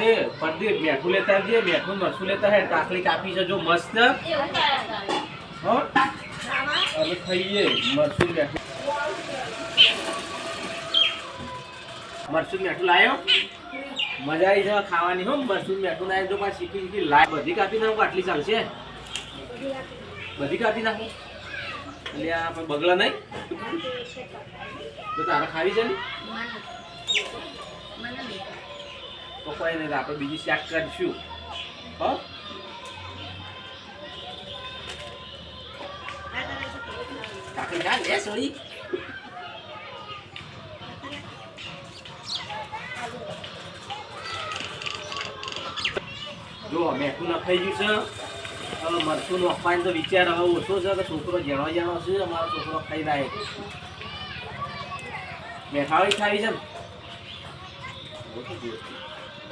એ પરદે મેઠું લેતા આવજે, મેઠું મરસું લેતા હે, કાકડી કાપી જો મસ્ત. હવે ખાઈએ. મરસું મેઠું. મરસું મેઠું લાયો? મજા આવી છે ખાવાની, હો. મરસું મેઠું લાયો. જો પાછી શીખી શીખી. લાય. બધી કાપી નાખો, આટલી ચાલશે. બધી કાપી નાખો. એટલે આ બગલા નહીં. તો તારે ખાવી છે ને? તો કોઈ નહીં આપણે બીજી શાક કરીશું. હો? કાકડી ખા લે સોરી. જો મેઠું નખાઈ ગયું છે. હવે મરચું નખવાનો તો વિચાર હવે ઓછો છે કે છોકરો જેણો જેણો છે, અમારો છોકરો ખાઈ જાય મેઠાળી ખાવી છે ને?